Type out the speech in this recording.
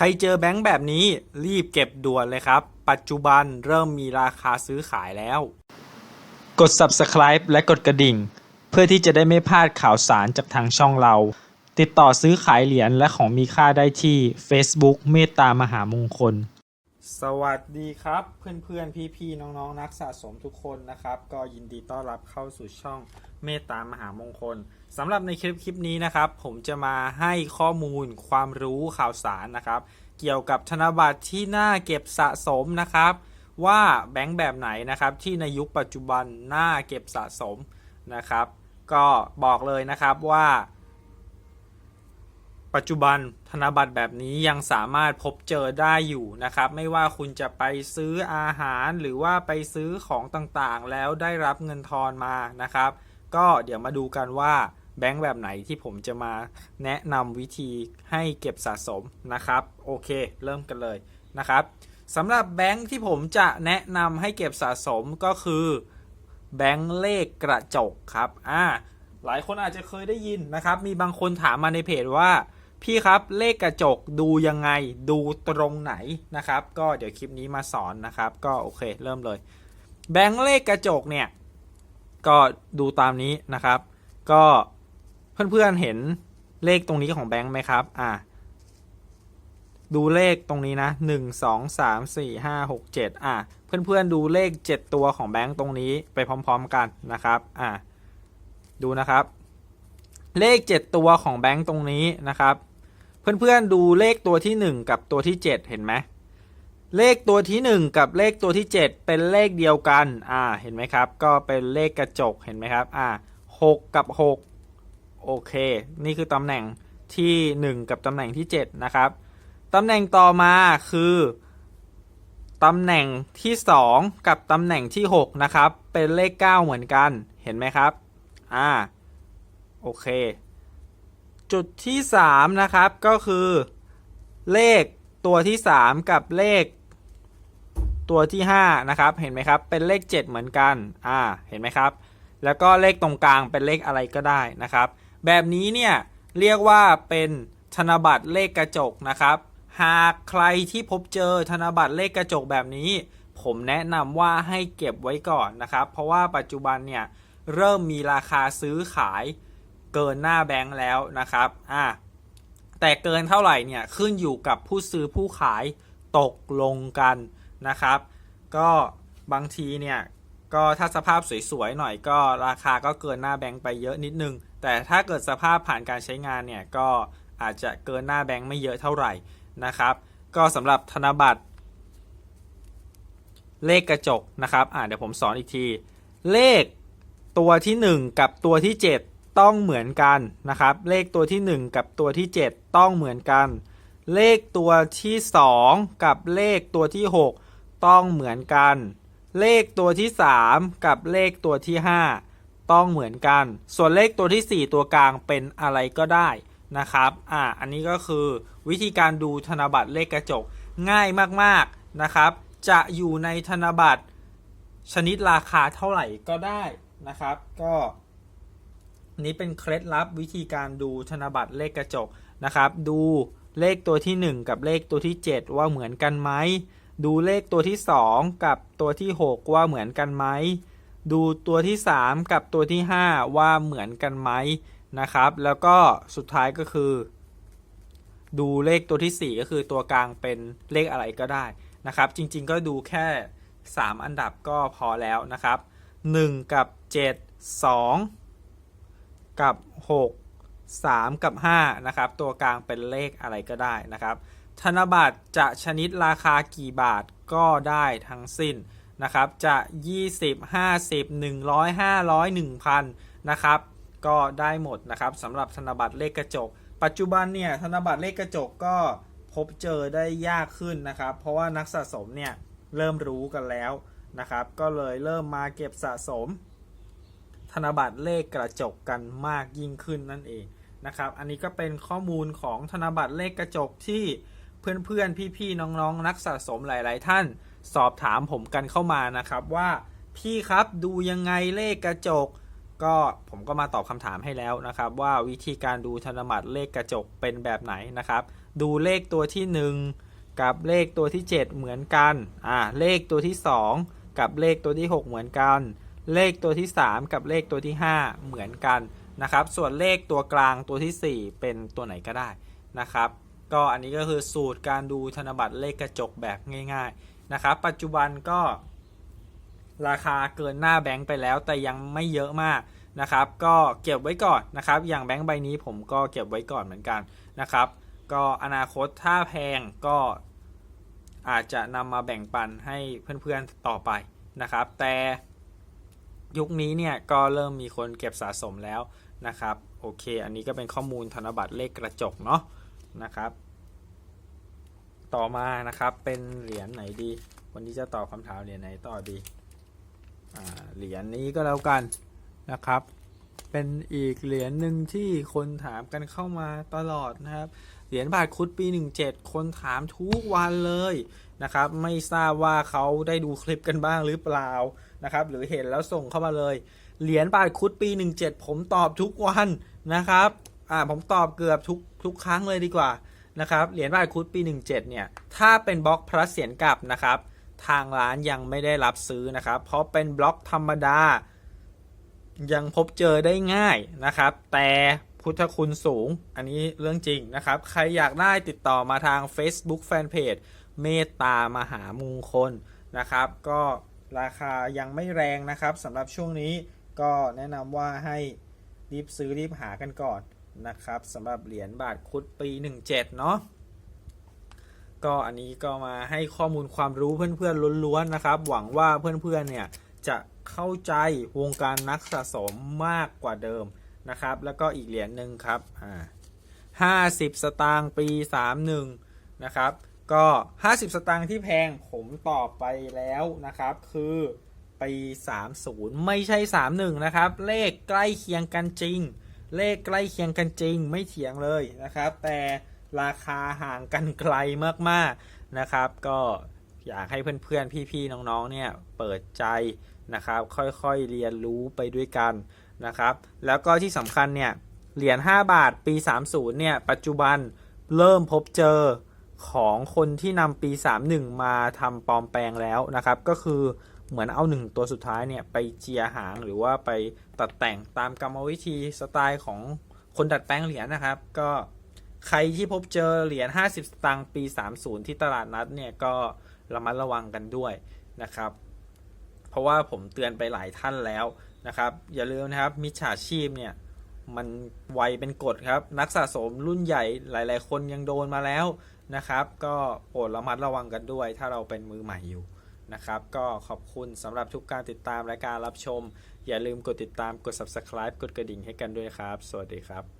ใครเจอแบงค์แบบนี้รีบเก็บด่วนเลยครับ ปัจจุบันเริ่มมีราคาซื้อขายแล้ว กด subscribe และกดกระดิ่ง เพื่อที่จะได้ไม่พลาดข่าวสารจากทางช่องเรา ติดต่อซื้อขายเหรียญและของมีค่าได้ที่ Facebook เมตตามหามงคล สวัสดีครับเพื่อนๆ พี่ๆ น้องๆ นักสะสมทุกคนนะครับ ก็ยินดีต้อนรับเข้าสู่ช่องเมตตามหามงคลสำหรับในคลิปคลิปนี้นะครับ ผมจะมาให้ข้อมูลความรู้ข่าวสารนะครับ เกี่ยวกับธนบัตรที่น่าเก็บสะสมนะครับ ว่าแบงค์แบบไหนนะครับ ที่ในยุคปัจจุบันน่าเก็บสะสมนะครับ ก็บอกเลยนะครับว่า ปัจจุบันธนบัตรแบบนี้ยังสามารถพบเจอได้อยู่นะครับ ไม่ว่าคุณจะไปซื้ออาหารหรือว่าไปซื้อของต่างๆ แล้วได้รับเงินทอนมานะครับ ก็เดี๋ยวมาดูกันว่าแบงค์แบบไหนที่ผมจะมาแนะนำวิธีให้เก็บสะสมนะครับ โอเค เริ่มกันเลยนะครับสำหรับแบงค์ที่ผมจะแนะนำให้เก็บสะสมก็คือแบงค์เลขกระจกครับอ่าหลายคนอาจจะเคยได้ยินนะครับ มีบางคนถามมาในเพจว่า พี่ครับเลขกระจกดูยังไงดูตรงไหนนะครับ ก็เดี๋ยวคลิปนี้มาสอนนะครับ ก็โอเคเริ่มเลย แบงค์เลขกระจกเนี่ย ก็ดูตามนี้นะครับ ก็เพื่อนๆเห็นเลขตรงนี้ของแบงค์ไหมครับ อ่าดูเลขตรงนี้นะหนึ่งสองสามสี่ห้าหกเจ็ดอะ เพื่อนๆดูเลขเจ็ดตัวของแบงค์ตรงนี้ไปพร้อมๆกันนะครับ อ่าดูนะครับ เลขเจ็ดตัวของแบงค์ตรงนี้นะครับ เพื่อนๆดูเลขตัวที่หนึ่งกับตัวที่เจ็ดเห็นไหมเลขตัวที่ 1 กับเลขตัวที่ 7 เป็นเลขเดียวกันอ่าเห็นไหมครับ ก็เป็นเลขกระจกเห็นไหมครับอ่า6กับ 6 โอเค นี่คือตำแหน่งที่ 1 กับตำแหน่งที่ 7 นะครับตำแหน่งต่อมาคือตำแหน่งที่ 2 กับตำแหน่งที่ 6 นะครับ เป็นเลข 9 เหมือนกันเห็นไหมครับ อ่า โอเค จุดที่3นะครับก็คือเลขตัวที่ 3 กับเลข ตัวที่5นะครับเห็นไหมครับเป็นเลข 7 เหมือนกันอ่าเห็นไหมครับ แล้วก็เลขตรงกลางเป็นเลขอะไรก็ได้นะครับ แบบนี้เนี่ยเรียกว่าเป็นธนบัตรเลขกระจกนะครับ หากใครที่พบเจอธนบัตรเลขกระจกแบบนี้ ผมแนะนำว่าให้เก็บไว้ก่อนนะครับ เพราะว่าปัจจุบันเนี่ยเริ่มมีราคาซื้อขาย เกินหน้าแบงค์แล้วนะครับอ่าแต่เกินเท่าไหร่เนี่ยขึ้นอยู่กับผู้ซื้อผู้ขายตกลงกันนะครับ ก็บางทีเนี่ยก็ถ้าสภาพสวยๆหน่อยก็ราคาก็เกินหน้าแบงค์ไปเยอะนิดนึง แต่ถ้าเกิดสภาพผ่านการใช้งานเนี่ยก็อาจจะเกินหน้าแบงค์ไม่เยอะเท่าไหร่นะครับ ก็สำหรับธนบัตร เลขกระจกนะครับอ่าเดี๋ยวผมสอนอีกที เลขตัวที่ 1 กับตัวที่ 7 ต้องเหมือนกันนะครับ เลขตัวที่ 1 กับตัวที่ 7 ต้องเหมือนกัน เลขตัวที่ 2 กับเลขตัวที่ 6 ต้องเหมือนกัน เลขตัวที่ 3 กับเลขตัวที่ 5 ต้องเหมือนกัน ส่วนเลขตัวที่ 4 ตัวกลางเป็นอะไรก็ได้นะครับอ่าอันนี้ก็คือวิธีการดูธนบัตรเลขกระจกง่ายมากๆนะครับ จะอยู่ในธนบัตรชนิดราคาเท่าไหร่ก็ได้นะครับ ก็ นี้เป็นเคล็ดลับวิธีการดูธนบัตรเลขกระจกนะครับ ดูเลขตัวที่ 1 กับเลขตัวที่ 7 ว่าเหมือนกันไหม ดูเลขตัวที่ 2 กับตัวที่ 6 ว่าเหมือนกันไหม ดูตัวที่ 3 กับตัวที่ 5 ว่าเหมือนกันไหมนะครับ แล้วก็สุดท้ายก็คือ ดูเลขตัวที่ 4 ก็คือตัวกลางเป็นเลขอะไรก็ได้นะครับ จริงๆก็ดูแค่ 3 อันดับก็พอแล้วนะครับ 1 กับ 7 2 กับ 6 3 กับ 5 นะครับ ตัวกลางเป็นเลขอะไรก็ได้นะครับ ธนบัตรจะชนิดราคากี่บาทก็ได้ทั้งสิ้นนะครับ จะ 20 50 100 500 1000 นะครับ ก็ได้หมดนะครับสำหรับธนบัตรเลขกระจก ปัจจุบันเนี่ยธนบัตรเลขกระจกก็พบเจอได้ยากขึ้นนะครับ เพราะว่านักสะสมเนี่ยเริ่มรู้กันแล้วนะครับ ก็เลยเริ่มมาเก็บสะสม นบัตรเลขกระจกกันมากยิ่งขึ้นนั่นเองนะครับ อันนี้ก็เป็นข้อมูลของธนบัตรเลขกระจกที่เพื่อนๆ พี่ๆ น้องๆ นักสะสมหลายๆ ท่าน สอบถามผมกันเข้ามานะครับว่าพี่ครับดูยังไงเลขกระจก ก็ผมก็มาตอบคำถามให้แล้วนะครับ ว่าวิธีการดูธนบัตรเลขกระจกเป็นแบบไหนนะครับ ดูเลขตัวที่ 1 กับเลขตัวที่ 7 เหมือนกันอ่าเลขตัวที่ 2 กับเลขตัวที่ 6 เหมือนกัน เลขตัวที่ 3 กับเลขตัวที่ 5 เหมือนกันนะครับ ส่วนเลขตัวกลางตัวทีสี่ 4 เป็นตัวไหนก็ได้นะครับ ก็อันนี้ก็คือสูตรการดูธนบัตรเลขกระจกแบบง่ายๆนะครับ ปัจจุบันก็ราคาเกินหน้าแบงค์ไปแล้วแต่ยังไม่เยอะมากนะครับ ก็เก็บไว้ก่อนนะครับ อย่างแบงค์ใบนี้ผมก็เก็บไว้ก่อนเหมือนกันนะครับ ก็อนาคตถ้าแพงก็อาจจะนำมาแบ่งปันให้เพื่อนๆต่อไปนะครับ แต่ ยุคนี้เนี่ยก็เริ่มมีคนเก็บสะสมแล้วนะครับโอเค อันนี้ก็เป็นข้อมูลธนบัตรเลขกระจกเนาะนะครับ ต่อมานะครับเป็นเหรียญไหนดี วันนี้จะตอบคำถามเหรียญไหนต่อดีอเหรียญนี้ก็แล้วกันนะครับ เป็นอีกเหรียญหนึ่งที่คนถามกันเข้ามาตลอดนะครับ เหรียญบาทคุดปี 17 คนถามทุกวันเลยนะครับ ไม่ทราบว่าเขาได้ดูคลิปกันบ้างหรือเปล่านะครับ หรือเห็นแล้วส่งเข้ามาเลย เหรียญบาทคุดปี 17 ผมตอบทุกวันนะครับ อ่า ผมตอบเกือบทุกทุกครั้งเลยดีกว่านะครับ เหรียญบาทคุดปี 17 เนี่ย ถ้าเป็นบล็อกพระเสียรกลับนะครับ ทางร้านยังไม่ได้รับซื้อนะครับ เพราะเป็นบล็อกธรรมดา ยังพบเจอได้ง่ายนะครับ แต่พุทธคุณสูง อันนี้เรื่องจริงนะครับ ใครอยากได้ติดต่อมาทาง Facebook Fanpage เมตตามหามงคลนะครับ ก็ราคายังไม่แรงนะครับสำหรับช่วงนี้ก็แนะนำว่าให้รีบซื้อรีบหากันก่อนนะครับสำหรับเหรียญบาทคุดปี 17 เนาะก็อันนี้ก็มาให้ข้อมูลความรู้เพื่อนๆล้วนๆนะครับ หวังว่าเพื่อนๆเนี่ยจะ เข้าใจวงการนักสะสมมากกว่าเดิมนะครับ แล้วก็อีกเหรียญหนึ่งครับอ่าห้าสิบสตางค์ปีสามหนึ่งนะครับ ก็ 50 สตางค์ที่แพงผมตอบไปแล้วนะครับ คือปี 30 ไม่ใช่ 31 นะครับ เลขใกล้เคียงกันจริง เลขใกล้เคียงกันจริง ไม่เถียงเลยนะครับ แต่ราคาห่างกันไกลมากๆนะครับ ก็อยากให้เพื่อนๆ พี่ๆ น้องๆ เนี่ย เปิดใจ นะครับค่อยๆเรียนรู้ไปด้วยกันนะครับ แล้วก็ที่สำคัญเนี่ยเหรียญ5บาทปี 30เนี่ยปัจจุบันเริ่มพบเจอของคนที่นำปี 31 มาทำปลอมแปลงแล้วนะครับ ก็คือเหมือนเอาหนึ่งตัวสุดท้ายเนี่ยไปเจียหางหรือว่าไปตัดแต่งตามกรรมวิธีสไตล์ของคนดัดแปลงเหรียญนะครับ ก็ใครที่พบเจอเหรียญ 50 สตางค์ปี 30 ที่ตลาดนัดเนี่ยก็ระมัดระวังกันด้วยนะครับ ราะว่าผมเตือนไปหลายท่านแล้วนะครับ อย่าลืมนะครับมิจฉาชีพเนี่ยมันไวเป็นกฎครับ นักสะสมรุ่นใหญ่หลาย ๆ คนยังโดนมาแล้วนะครับ ก็โปรดระมัดระวังกันด้วย ถ้าเราเป็นมือใหม่อยู่นะครับ ก็ขอบคุณสำหรับทุกการติดตามและการรับชม อย่าลืมกดติดตามกด subscribe กดกระดิ่งให้กันด้วยครับ สวัสดีครับ